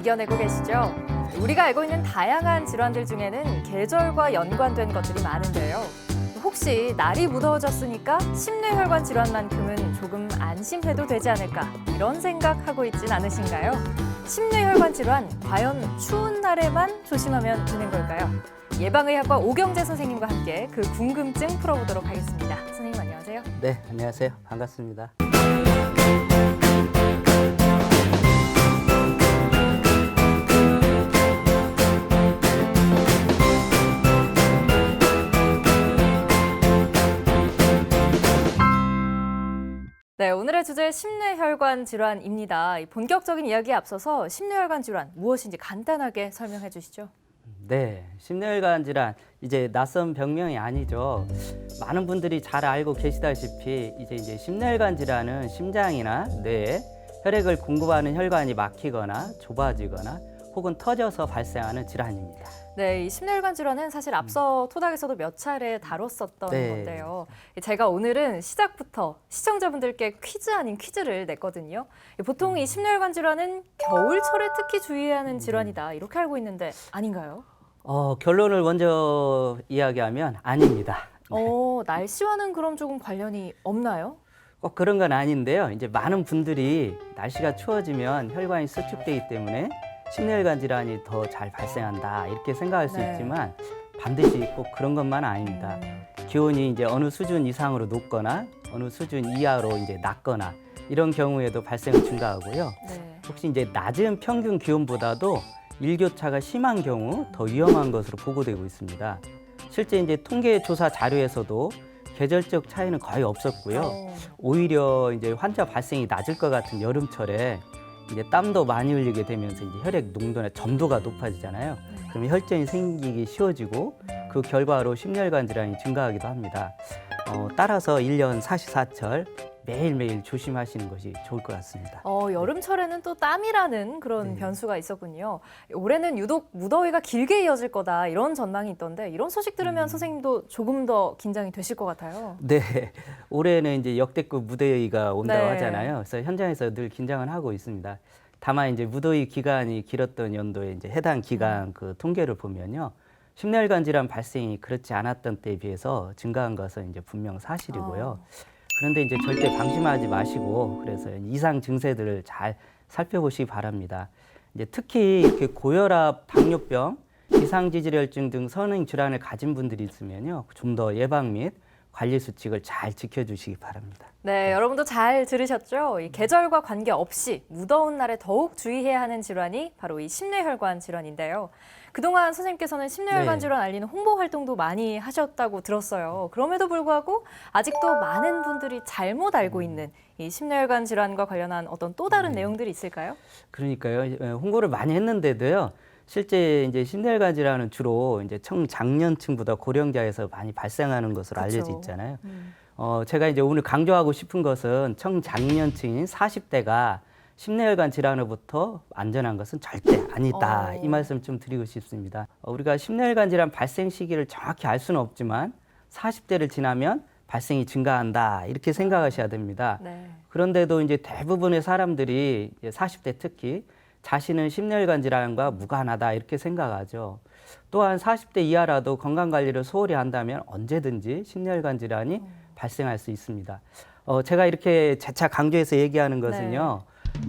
이겨내고 계시죠? 우리가 알고 있는 다양한 질환들 중에는 계절과 연관된 것들이 많은데요. 혹시 날이 무더워졌으니까 심뇌혈관 질환만큼은 조금 안심해도 되지 않을까 이런 생각하고 있진 않으신가요? 심뇌혈관 질환 과연 추운 날에만 조심하면 되는 걸까요? 예방의학과 오경재 선생님과 함께 그 궁금증 풀어보도록 하겠습니다. 선생님 안녕하세요. 네, 안녕하세요. 반갑습니다. 네, 오늘의 주제 심뇌혈관 질환입니다. 이 본격적인 이야기에 앞서서 심뇌혈관 질환 무엇인지 간단하게 설명해 주시죠. 네, 심뇌혈관 질환 이제 낯선 병명이 아니죠. 많은 분들이 잘 알고 계시다시피 이제 이제 심뇌혈관 질환은 심장이나 뇌에 혈액을 공급하는 혈관이 막히거나 좁아지거나 혹은 터져서 발생하는 질환입니다. 네, 이 심뇌혈관 질환은 사실 앞서 토닥에서도 몇 차례 다뤘었던 네. 건데요. 제가 오늘은 시작부터 시청자분들께 퀴즈 아닌 퀴즈를 냈거든요. 보통 이 심뇌혈관 질환은 겨울철에 특히 주의해야 하는 질환이다 이렇게 알고 있는데 아닌가요? 어, 결론을 먼저 이야기하면 아닙니다. 어, 날씨와는 그럼 조금 관련이 없나요? 꼭 그런 건 아닌데요. 이제 많은 분들이 날씨가 추워지면 혈관이 수축되기 때문에 심뇌혈관 질환이 더 잘 발생한다 이렇게 생각할 수 네. 있지만 반드시 꼭 그런 것만 아닙니다. 음, 기온이 이제 어느 수준 이상으로 높거나 어느 수준 이하로 이제 낮거나 이런 경우에도 발생은 증가하고요. 네. 혹시 이제 낮은 평균 기온보다도 일교차가 심한 경우 더 위험한 것으로 보고되고 있습니다. 실제 이제 통계 조사 자료에서도 계절적 차이는 거의 없었고요. 어, 오히려 이제 환자 발생이 낮을 것 같은 여름철에 이제 땀도 많이 흘리게 되면서 이제 혈액 농도나 점도가 높아지잖아요. 네. 그러면 혈전이 생기기 쉬워지고 그 결과로 심혈관 질환이 증가하기도 합니다. 어, 따라서 일년 사시사철 매일매일 조심하시는 것이 좋을 것 같습니다. 어, 여름철에는 또 땀이라는 그런 네. 변수가 있었군요. 올해는 유독 무더위가 길게 이어질 거다 이런 전망이 있던데 이런 소식 들으면 음. 선생님도 조금 더 긴장이 되실 것 같아요. 네, 올해는 이제 역대급 무더위가 온다고 네. 하잖아요. 그래서 현장에서 늘 긴장을 하고 있습니다. 다만 이제 무더위 기간이 길었던 연도에 이제 해당 기간 그 통계를 보면요. 심혈관 질환 발생이 그렇지 않았던 때에 비해서 증가한 것은 이제 분명 사실이고요. 그런데 이제 절대 방심하지 마시고 그래서 이상 증세들을 잘 살펴보시기 바랍니다. 이제 특히 이렇게 고혈압, 당뇨병, 이상지질혈증 등 선행 질환을 가진 분들이 있으면요. 좀 더 예방 및 관리 수칙을 잘 지켜주시기 바랍니다. 네, 여러분도 잘 들으셨죠? 이 계절과 관계없이 무더운 날에 더욱 주의해야 하는 질환이 바로 이 심뇌혈관 질환인데요. 그동안 선생님께서는 심뇌혈관 네. 질환 알리는 홍보 활동도 많이 하셨다고 들었어요. 그럼에도 불구하고 아직도 많은 분들이 잘못 알고 있는 이 심뇌혈관 질환과 관련한 어떤 또 다른 내용들이 있을까요? 그러니까요. 예, 홍보를 많이 했는데도요. 실제 이제 심혈관 질환은 주로 이제 청장년층보다 고령자에서 많이 발생하는 것으로 알려져 그쵸. 있잖아요. 음. 어, 제가 이제 오늘 강조하고 싶은 것은 청장년층인 40대가 심뇌혈관 질환으로부터 안전한 것은 절대 아니다. 어. 이 말씀 좀 드리고 싶습니다. 어, 우리가 심뇌혈관 질환 발생 시기를 정확히 알 수는 없지만 40대를 지나면 발생이 증가한다. 이렇게 생각하셔야 됩니다. 네. 그런데도 이제 대부분의 사람들이 이제 40대 특히 자신은 심혈관 질환과 무관하다 이렇게 생각하죠. 또한 40대 이하라도 건강 관리를 소홀히 한다면 언제든지 심혈관 질환이 발생할 수 있습니다. 어, 제가 이렇게 재차 강조해서 얘기하는 것은요.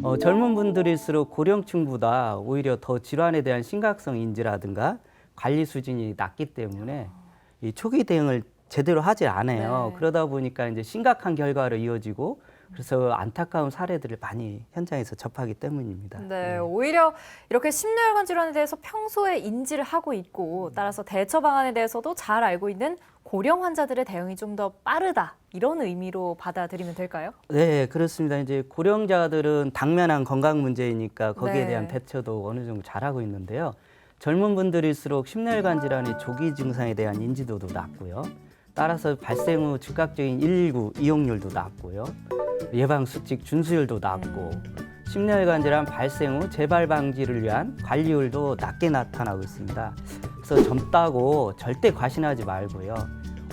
어, 젊은 분들일수록 고령층보다 오히려 더 질환에 대한 심각성 인지라든가 관리 수준이 낮기 때문에 이 초기 대응을 제대로 하지 않아요. 네. 그러다 보니까 이제 심각한 결과로 이어지고 그래서 안타까운 사례들을 많이 현장에서 접하기 때문입니다. 네, 오히려 이렇게 심뇌혈관 질환에 대해서 평소에 인지를 하고 있고 따라서 대처 방안에 대해서도 잘 알고 있는 고령 환자들의 대응이 좀 더 빠르다 이런 의미로 받아들이면 될까요? 네, 그렇습니다. 이제 고령자들은 당면한 건강 문제이니까 거기에 네. 대한 대처도 어느 정도 잘하고 있는데요. 젊은 분들일수록 심혈관 질환의 조기 증상에 대한 인지도도 낮고요. 따라서 발생 후 즉각적인 119 이용률도 낮고요. 예방 수칙 준수율도 낮고 심혈관 질환 발생 후 재발 방지를 위한 관리율도 낮게 나타나고 있습니다. 그래서 젊다고 절대 과신하지 말고요.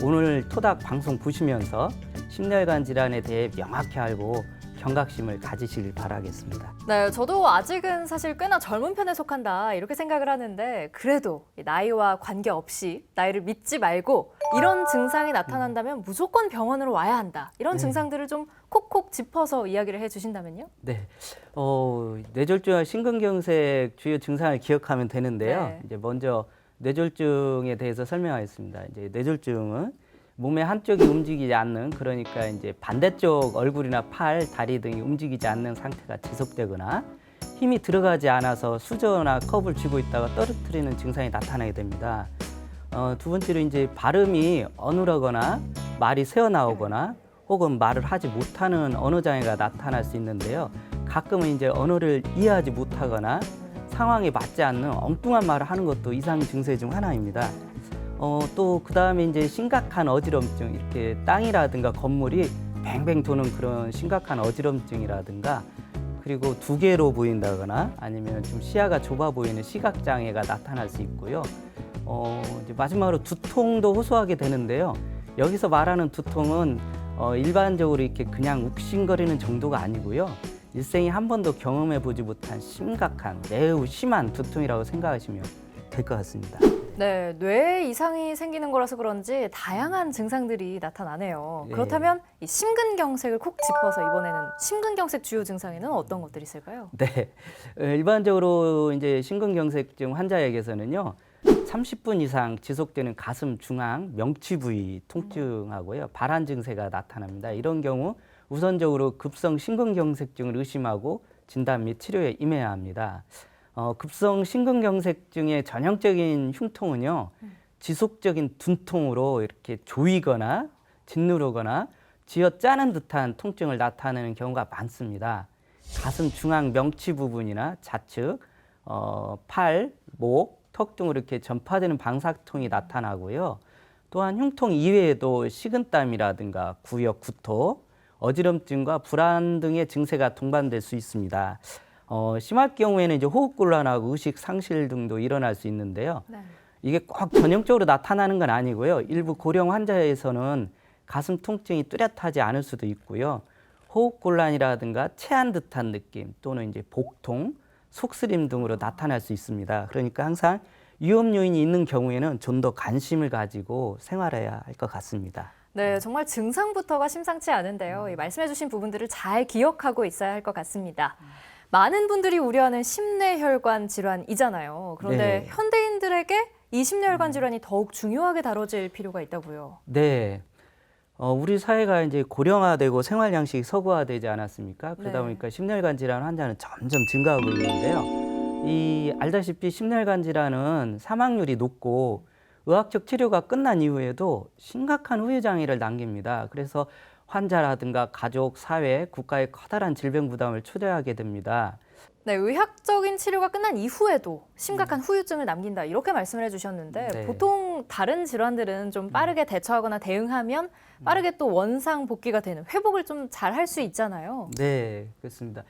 오늘 토닥 방송 보시면서 심혈관 질환에 대해 명확히 알고 경각심을 가지시길 바라겠습니다. 네, 저도 아직은 사실 꽤나 젊은 편에 속한다 이렇게 생각을 하는데 그래도 이 나이와 관계없이 나이를 믿지 말고 이런 증상이 나타난다면 무조건 병원으로 와야 한다. 이런 네. 증상들을 좀 콕콕 짚어서 이야기를 해주신다면요? 네, 어, 뇌졸중과 심근경색 주요 증상을 기억하면 되는데요. 네. 이제 먼저 뇌졸중에 대해서 설명하겠습니다. 이제 뇌졸중은 몸의 한쪽이 움직이지 않는 그러니까 이제 반대쪽 얼굴이나 팔, 다리 등이 움직이지 않는 상태가 지속되거나 힘이 들어가지 않아서 수저나 컵을 쥐고 있다가 떨어뜨리는 증상이 나타나게 됩니다. 어, 두 번째로 이제 발음이 어눌하거나 말이 새어 나오거나 혹은 말을 하지 못하는 언어 장애가 나타날 수 있는데요. 가끔은 이제 언어를 이해하지 못하거나 상황에 맞지 않는 엉뚱한 말을 하는 것도 이상 증세 중 하나입니다. 어, 또 그다음에 이제 심각한 어지럼증 이렇게 땅이라든가 건물이 뱅뱅 도는 그런 심각한 어지럼증이라든가 그리고 두 개로 보인다거나 아니면 좀 시야가 좁아 보이는 시각 장애가 나타날 수 있고요. 어, 이제 마지막으로 두통도 호소하게 되는데요. 여기서 말하는 두통은 어, 일반적으로 이렇게 그냥 욱신거리는 정도가 아니고요. 일생에 한 번도 경험해 보지 못한 심각한 매우 심한 두통이라고 생각하시면 될 것 같습니다. 네, 뇌에 이상이 생기는 거라서 그런지 다양한 증상들이 나타나네요. 네. 그렇다면 이 심근경색을 콕 짚어서 이번에는 심근경색 주요 증상에는 어떤 것들이 있을까요? 네. 어, 일반적으로 이제 심근경색증 환자에게서는요. 30분 이상 지속되는 가슴 중앙 명치 부위 통증하고요. 발한 증세가 나타납니다. 이런 경우 우선적으로 급성 심근경색증을 의심하고 진단 및 치료에 임해야 합니다. 어, 급성 심근경색증의 전형적인 흉통은요. 지속적인 둔통으로 이렇게 조이거나 짓누르거나 쥐어 짜는 듯한 통증을 나타내는 경우가 많습니다. 가슴 중앙 명치 부분이나 좌측, 어, 팔, 목, 턱 등으로 이렇게 전파되는 방사통이 나타나고요. 또한 흉통 이외에도 식은땀이라든가 구역 구토, 어지럼증과 불안 등의 증세가 동반될 수 있습니다. 어, 심할 경우에는 이제 호흡곤란하고 의식 상실 등도 일어날 수 있는데요. 네. 이게 꼭 전형적으로 나타나는 건 아니고요. 일부 고령 환자에서는 가슴 통증이 뚜렷하지 않을 수도 있고요. 호흡 곤란이라든가 체한 듯한 느낌 또는 이제 복통, 속쓰림 등으로 나타날 수 있습니다. 그러니까 항상 위험 요인이 있는 경우에는 좀 더 관심을 가지고 생활해야 할 것 같습니다. 네, 정말 증상부터가 심상치 않은데요. 이 말씀해주신 부분들을 잘 기억하고 있어야 할 것 같습니다. 많은 분들이 우려하는 심뇌혈관 질환이잖아요. 그런데 네. 현대인들에게 이 심뇌혈관 질환이 더욱 중요하게 다뤄질 필요가 있다고요. 네. 어, 우리 사회가 이제 고령화되고 생활 양식이 서구화되지 않았습니까? 그러다 네. 보니까 심혈관 질환 환자는 점점 증가하고 있는데요. 이 알다시피 심혈관 질환은 사망률이 높고 의학적 치료가 끝난 이후에도 심각한 후유 장애를 남깁니다. 그래서 환자라든가 가족, 사회, 국가의 커다란 질병 부담을 초래하게 됩니다. 네, 의학적인 치료가 끝난 이후에도 심각한 후유증을 남긴다 이렇게 말씀을 해주셨는데 네. 보통 다른 질환들은 좀 빠르게 대처하거나 대응하면 빠르게 또 원상 복귀가 되는 회복을 좀 잘 할 수 있잖아요. 네, 그렇습니다.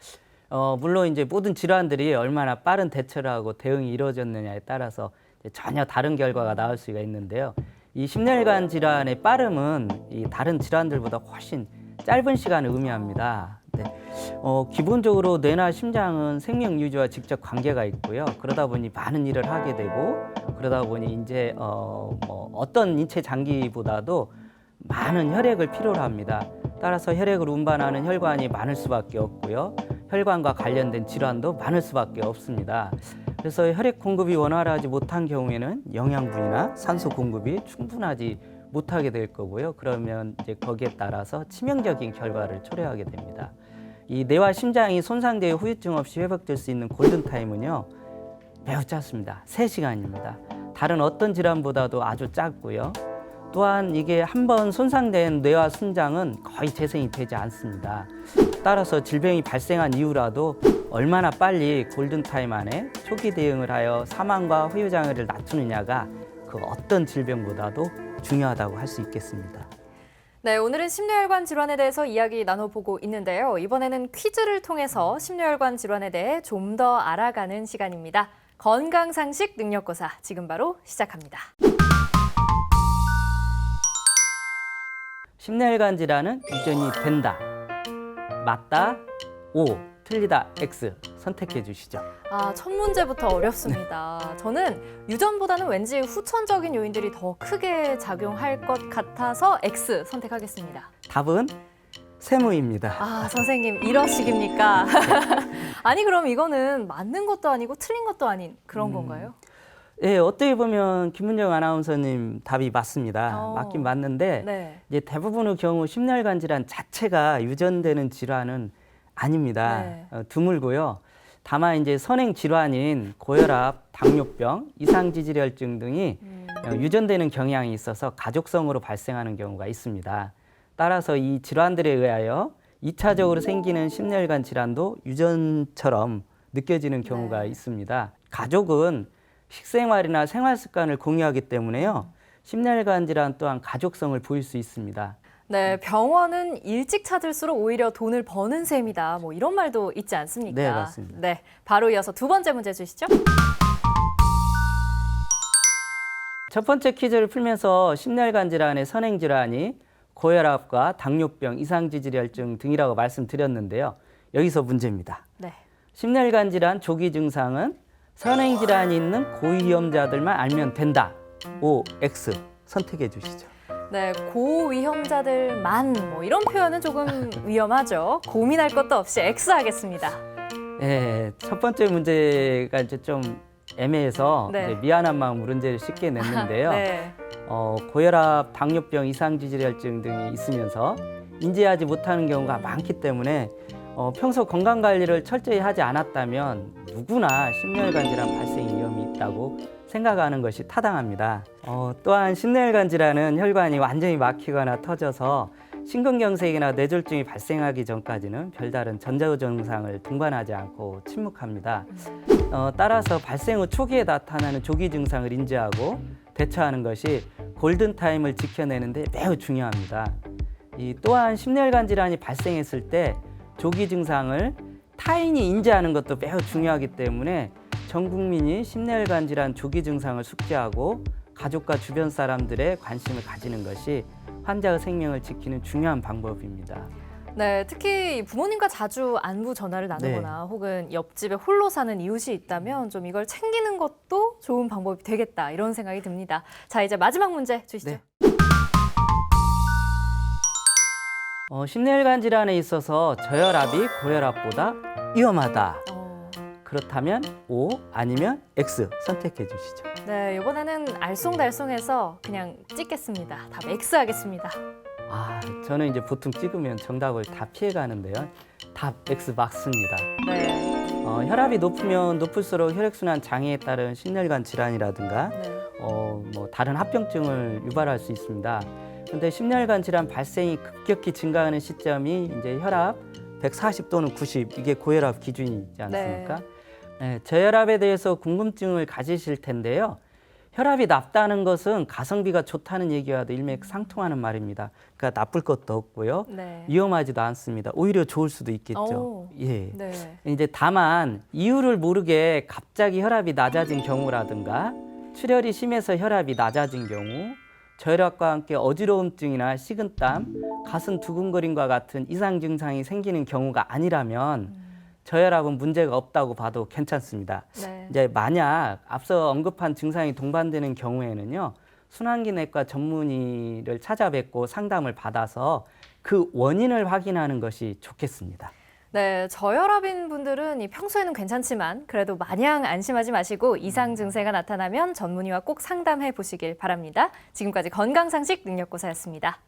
어, 물론 이제 모든 질환들이 얼마나 빠른 대처를 하고 대응이 이루어졌느냐에 따라서 이제 전혀 다른 결과가 나올 수가 있는데요. 이 심혈관 질환의 빠름은 이 다른 질환들보다 훨씬 짧은 시간을 의미합니다. 네. 어, 기본적으로 뇌나 심장은 생명 유지와 직접 관계가 있고요. 그러다 보니 많은 일을 하게 되고 그러다 보니 이제 어, 뭐 어떤 인체 장기보다도 많은 혈액을 필요로 합니다. 따라서 혈액을 운반하는 혈관이 많을 수밖에 없고요. 혈관과 관련된 질환도 많을 수밖에 없습니다. 그래서 혈액 공급이 원활하지 못한 경우에는 영양분이나 산소 공급이 충분하지 못하게 될 거고요. 그러면 이제 거기에 따라서 치명적인 결과를 초래하게 됩니다. 이 뇌와 심장이 손상되어 후유증 없이 회복될 수 있는 골든 타임은요. 매우 짧습니다. 3시간입니다. 다른 어떤 질환보다도 아주 짧고요. 또한 이게 한 번 손상된 뇌와 심장은 거의 재생이 되지 않습니다. 따라서 질병이 발생한 이후라도 얼마나 빨리 골든타임 안에 초기 대응을 하여 사망과 후유장애를 낮추느냐가 그 어떤 질병보다도 중요하다고 할 수 있겠습니다. 네, 오늘은 심뇌혈관 질환에 대해서 이야기 나눠보고 있는데요. 이번에는 퀴즈를 통해서 심뇌혈관 질환에 대해 좀 더 알아가는 시간입니다. 건강상식 능력고사 지금 바로 시작합니다. 심혈관 질환은 유전이 된다. 맞다 O, 틀리다 X 선택해 주시죠. 아, 첫 문제부터 어렵습니다. 저는 유전보다는 왠지 후천적인 요인들이 더 크게 작용할 것 같아서 X 선택하겠습니다. 답은 세무입니다. 아, 선생님, 이러식입니까? 아니, 그럼 이거는 맞는 것도 아니고 틀린 것도 아닌 그런 음. 건가요? 예, 어떻게 보면 김문정 아나운서님 답이 맞습니다. 어. 맞긴 맞는데 네. 이제 대부분의 경우 심혈관 질환 자체가 유전되는 질환은 아닙니다. 네. 어, 드물고요. 다만 이제 선행 질환인 고혈압, 당뇨병, 이상지질혈증 등이 음. 어, 유전되는 경향이 있어서 가족성으로 발생하는 경우가 있습니다. 따라서 이 질환들에 의하여 이차적으로 생기는 심혈관 질환도 유전처럼 느껴지는 경우가 네. 있습니다. 가족은 식생활이나 생활 습관을 공유하기 때문에요. 심혈관 질환 또한 가족성을 보일 수 있습니다. 네, 병원은 일찍 찾을수록 오히려 돈을 버는 셈이다. 뭐 이런 말도 있지 않습니까? 네, 맞습니다. 네, 바로 이어서 두 번째 문제 주시죠. 첫 번째 퀴즈를 풀면서 심혈관 질환의 선행 질환이 고혈압과 당뇨병, 이상지질혈증 등이라고 말씀드렸는데요. 여기서 문제입니다. 네. 심혈관 질환 조기 증상은 선행 질환이 있는 고위험자들만 알면 된다. O, X 선택해 주시죠. 네, 고위험자들만 뭐 이런 표현은 조금 위험하죠. 고민할 것도 없이 X 하겠습니다. 예, 첫 번째 문제가 이제 좀 애매해서 네. 이제 미안한 마음 문제를 쉽게 냈는데요. 네. 어, 고혈압, 당뇨병, 이상지질혈증 등이 있으면서 인지하지 못하는 경우가 많기 때문에 어, 평소 건강 관리를 철저히 하지 않았다면 누구나 심혈관 질환 발생 위험이 있다고 생각하는 것이 타당합니다. 어, 또한 심혈관 질환은 혈관이 완전히 막히거나 터져서 심근경색이나 뇌졸중이 발생하기 전까지는 별다른 전조 증상을 동반하지 않고 침묵합니다. 어, 따라서 발생 후 초기에 나타나는 조기 증상을 인지하고 대처하는 것이 골든 타임을 지켜내는데 매우 중요합니다. 이 또한 심혈관 질환이 발생했을 때 조기 증상을 타인이 인지하는 것도 매우 중요하기 때문에 전 국민이 심혈관 질환 조기 증상을 숙지하고 가족과 주변 사람들의 관심을 가지는 것이 환자의 생명을 지키는 중요한 방법입니다. 네, 특히 부모님과 자주 안부 전화를 나누거나 혹은 옆집에 홀로 사는 이웃이 있다면 좀 이걸 챙기는 것도 좋은 방법이 되겠다 이런 생각이 듭니다. 자, 이제 마지막 문제 주시죠. 네. 어, 심혈관 질환에 있어서 저혈압이 고혈압보다 위험하다. 어, 그렇다면 O 아니면 X 선택해 주시죠. 네, 이번에는 알쏭달쏭해서 그냥 찍겠습니다. 답 X 하겠습니다. 아, 저는 이제 보통 찍으면 정답을 다 피해 가는데요. 답 X 맞습니다. 네. 어, 혈압이 높으면 높을수록 혈액순환 장애에 따른 심혈관 질환이라든가 네. 어, 뭐 다른 합병증을 유발할 수 있습니다. 근데 심혈관 질환 발생이 급격히 증가하는 시점이 이제 혈압 140 또는 90 이게 고혈압 기준이지 않습니까? 네, 저혈압에 대해서 궁금증을 가지실 텐데요. 혈압이 낮다는 것은 가성비가 좋다는 얘기와도 일맥상통하는 말입니다. 그러니까 나쁠 것도 없고요. 네. 위험하지도 않습니다. 오히려 좋을 수도 있겠죠. 오. 예. 네. 이제 다만 이유를 모르게 갑자기 혈압이 낮아진 경우라든가 출혈이 심해서 혈압이 낮아진 경우 저혈압과 함께 어지러움증이나 식은땀, 가슴 두근거림과 같은 이상 증상이 생기는 경우가 아니라면 저혈압은 문제가 없다고 봐도 괜찮습니다. 네. 이제 만약 앞서 언급한 증상이 동반되는 경우에는요. 순환기내과 전문의를 찾아뵙고 상담을 받아서 그 원인을 확인하는 것이 좋겠습니다. 네, 저혈압인 분들은 이 평소에는 괜찮지만 그래도 마냥 안심하지 마시고 이상 증세가 나타나면 전문의와 꼭 상담해 보시길 바랍니다. 지금까지 건강상식 능력고사였습니다.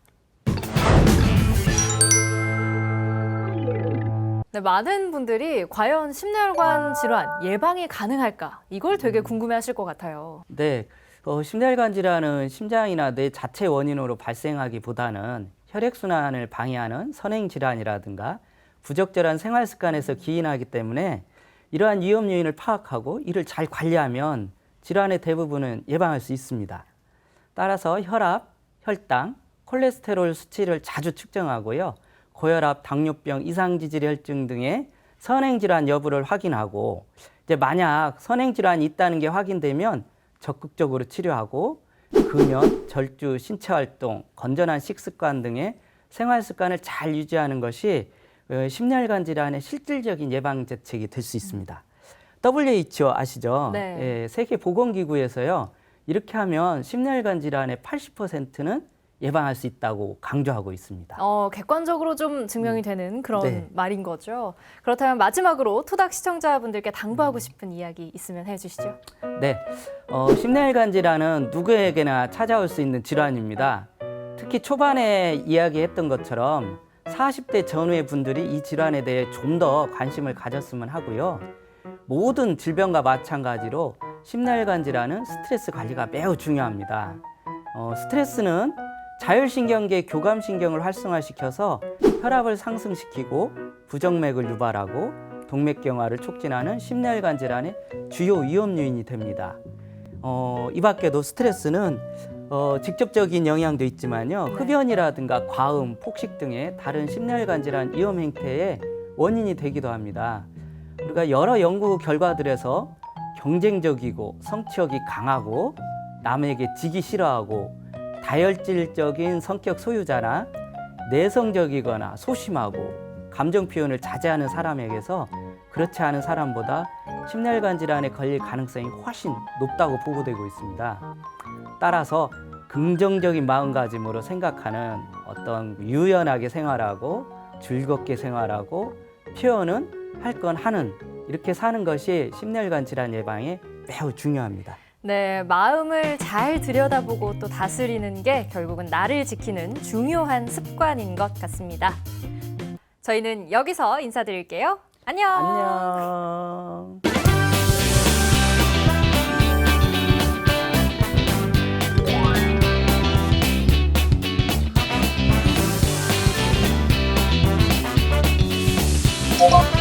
네, 많은 분들이 과연 심혈관 질환 예방이 가능할까? 이걸 되게 궁금해하실 것 같아요. 네, 어, 심혈관 질환은 심장이나 뇌 자체 원인으로 발생하기보다는 혈액순환을 방해하는 선행 질환이라든가 부적절한 생활 습관에서 기인하기 때문에 이러한 위험 요인을 파악하고 이를 잘 관리하면 질환의 대부분은 예방할 수 있습니다. 따라서 혈압, 혈당, 콜레스테롤 수치를 자주 측정하고요. 고혈압, 당뇨병, 이상지질혈증 등의 선행 질환 여부를 확인하고 이제 만약 선행 질환이 있다는 게 확인되면 적극적으로 치료하고 금연, 절주, 신체 활동, 건전한 식습관 등의 생활 습관을 잘 유지하는 것이 어, 심혈관 질환의 실질적인 예방 대책이 될 수 있습니다. WHO 아시죠? 네. 예, 세계 보건기구에서요. 이렇게 하면 심혈관 질환의 80%는 예방할 수 있다고 강조하고 있습니다. 어, 객관적으로 좀 증명이 되는 그런 네. 말인 거죠. 그렇다면 마지막으로 토닥 시청자분들께 당부하고 싶은 이야기 있으면 해주시죠. 네, 어, 심혈관 질환은 누구에게나 찾아올 수 있는 질환입니다. 특히 초반에 이야기했던 것처럼 40대 전후의 분들이 이 질환에 대해 좀 더 관심을 가졌으면 하고요. 모든 질병과 마찬가지로 심혈관 질환은 스트레스 관리가 매우 중요합니다. 어, 스트레스는 자율신경계 교감신경을 활성화시켜서 혈압을 상승시키고 부정맥을 유발하고 동맥경화를 촉진하는 심혈관 질환의 주요 위험 요인이 됩니다. 어, 이 밖에도 스트레스는 어, 직접적인 영향도 있지만요. 네. 흡연이라든가 과음, 폭식 등의 다른 심혈관 질환 위험 행태의 원인이 되기도 합니다. 우리가 여러 연구 결과들에서 경쟁적이고 성취욕이 강하고 남에게 지기 싫어하고 다혈질적인 성격 소유자나 내성적이거나 소심하고 감정 표현을 자제하는 사람에게서 그렇지 않은 사람보다 심혈관 질환에 걸릴 가능성이 훨씬 높다고 보고되고 있습니다. 따라서 긍정적인 마음가짐으로 생각하는 어떤 유연하게 생활하고 즐겁게 생활하고 표현은 할 건 하는 이렇게 사는 것이 심혈관 질환 예방에 매우 중요합니다. 네, 마음을 잘 들여다보고 또 다스리는 게 결국은 나를 지키는 중요한 습관인 것 같습니다. 저희는 여기서 인사드릴게요. 안녕. 안녕. Thank